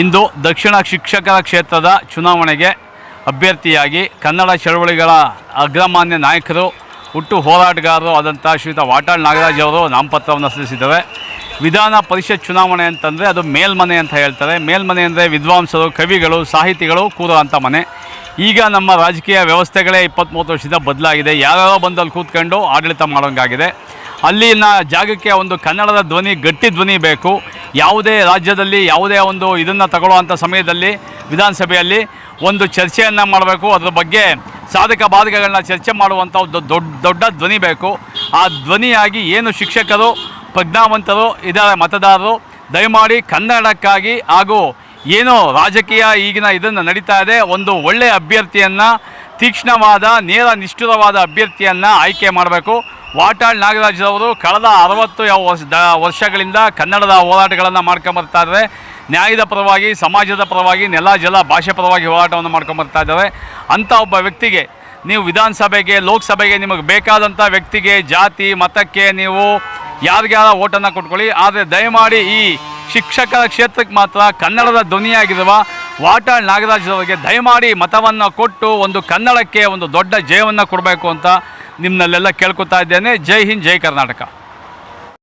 ಇಂದು ದಕ್ಷಿಣ ಶಿಕ್ಷಕರ ಕ್ಷೇತ್ರದ ಚುನಾವಣೆಗೆ ಅಭ್ಯರ್ಥಿಯಾಗಿ ಕನ್ನಡ ಚಳವಳಿಗಳ ಅಗ್ರಮಾನ್ಯ ನಾಯಕರು, ಹುಟ್ಟು ಹೋರಾಟಗಾರರು ಆದಂಥ ಶ್ರೀಯುತ ವಾಟಾಳ್ ನಾಗರಾಜ್ ಅವರು ನಾಮಪತ್ರವನ್ನು ಸಲ್ಲಿಸಿದ್ದಾರೆ. ವಿಧಾನ ಪರಿಷತ್ ಚುನಾವಣೆ ಅಂತಂದರೆ ಅದು ಮೇಲ್ಮನೆ ಅಂತ ಹೇಳ್ತಾರೆ. ಮೇಲ್ಮನೆ ಅಂದರೆ ವಿದ್ವಾಂಸರು, ಕವಿಗಳು, ಸಾಹಿತಿಗಳು ಕೂರುವಂಥ ಮನೆ. ಈಗ ನಮ್ಮ ರಾಜಕೀಯ ವ್ಯವಸ್ಥೆಗಳೇ ಇಪ್ಪತ್ತ್ಮೂವತ್ತು ವರ್ಷದಿಂದ ಬದಲಾಗಿದೆ. ಯಾರ್ಯಾರೋ ಬಂದಲ್ಲಿ ಕೂತ್ಕೊಂಡು ಆಡಳಿತ ಮಾಡೋಂಗಾಗಿದೆ. ಅಲ್ಲಿನ ಜಾಗಕ್ಕೆ ಒಂದು ಕನ್ನಡದ ಧ್ವನಿ, ಗಟ್ಟಿ ಧ್ವನಿ ಬೇಕು. ಯಾವುದೇ ರಾಜ್ಯದಲ್ಲಿ ಯಾವುದೇ ಒಂದು ಇದನ್ನು ತಗೊಳ್ಳುವಂಥ ಸಮಯದಲ್ಲಿ, ವಿಧಾನಸಭೆಯಲ್ಲಿ ಒಂದು ಚರ್ಚೆಯನ್ನು ಮಾಡಬೇಕು. ಅದರ ಬಗ್ಗೆ ಸಾಧಕ ಬಾಧಕಗಳನ್ನ ಚರ್ಚೆ ಮಾಡುವಂಥ ಒಂದು ದೊಡ್ಡ ದೊಡ್ಡ ಧ್ವನಿ ಬೇಕು. ಆ ಧ್ವನಿಯಾಗಿ ಏನು ಶಿಕ್ಷಕರು, ಪ್ರಜ್ಞಾವಂತರು ಇದರ ಮತದಾರರು, ದಯಮಾಡಿ ಕನ್ನಡಕ್ಕಾಗಿ ಹಾಗೂ ಏನು ರಾಜಕೀಯ ಈಗಿನ ಇದನ್ನು ನಡೀತಾ ಇದೆ, ಒಂದು ಒಳ್ಳೆಯ ಅಭ್ಯರ್ಥಿಯನ್ನು, ತೀಕ್ಷ್ಣವಾದ, ನೇರ ನಿಷ್ಠುರವಾದ ಅಭ್ಯರ್ಥಿಯನ್ನು ಆಯ್ಕೆ ಮಾಡಬೇಕು. ವಾಟಾಳ್ ನಾಗರಾಜ್ ಅವರು ಕಳೆದ ಅರವತ್ತು ವರ್ಷಗಳಿಂದ ಕನ್ನಡದ ಹೋರಾಟಗಳನ್ನು ಮಾಡ್ಕೊಂಬರ್ತಾ ಇದ್ದಾರೆ. ನ್ಯಾಯದ ಪರವಾಗಿ, ಸಮಾಜದ ಪರವಾಗಿ, ನೆಲ, ಜಲ, ಭಾಷೆ ಪರವಾಗಿ ಹೋರಾಟವನ್ನು ಮಾಡ್ಕೊಂಬರ್ತಾ ಇದ್ದಾರೆ. ಅಂಥ ಒಬ್ಬ ವ್ಯಕ್ತಿಗೆ ನೀವು ವಿಧಾನಸಭೆಗೆ, ಲೋಕಸಭೆಗೆ ನಿಮಗೆ ಬೇಕಾದಂಥ ವ್ಯಕ್ತಿಗೆ, ಜಾತಿ, ಮತಕ್ಕೆ ನೀವು ಯಾರಿಗ್ಯಾರ ಓಟನ್ನು ಕೊಟ್ಕೊಳ್ಳಿ. ಆದರೆ ದಯಮಾಡಿ ಈ ಶಿಕ್ಷಕರ ಕ್ಷೇತ್ರಕ್ಕೆ ಮಾತ್ರ ಕನ್ನಡದ ಧ್ವನಿಯಾಗಿರುವ ವಾಟಾಳ್ ನಾಗರಾಜ್ ಅವರಿಗೆ ದಯಮಾಡಿ ಮತವನ್ನು ಕೊಟ್ಟು ಒಂದು ಕನ್ನಡಕ್ಕೆ ಒಂದು ದೊಡ್ಡ ಜಯವನ್ನು ಕೊಡಬೇಕು ಅಂತ ನಿಮ್ಮನ್ನೆಲ್ಲ ಕೇಳ್ಕೊತಾ ಇದ್ದೇನೆ. ಜೈ ಹಿಂದ್ ಜೈ ಕರ್ನಾಟಕ.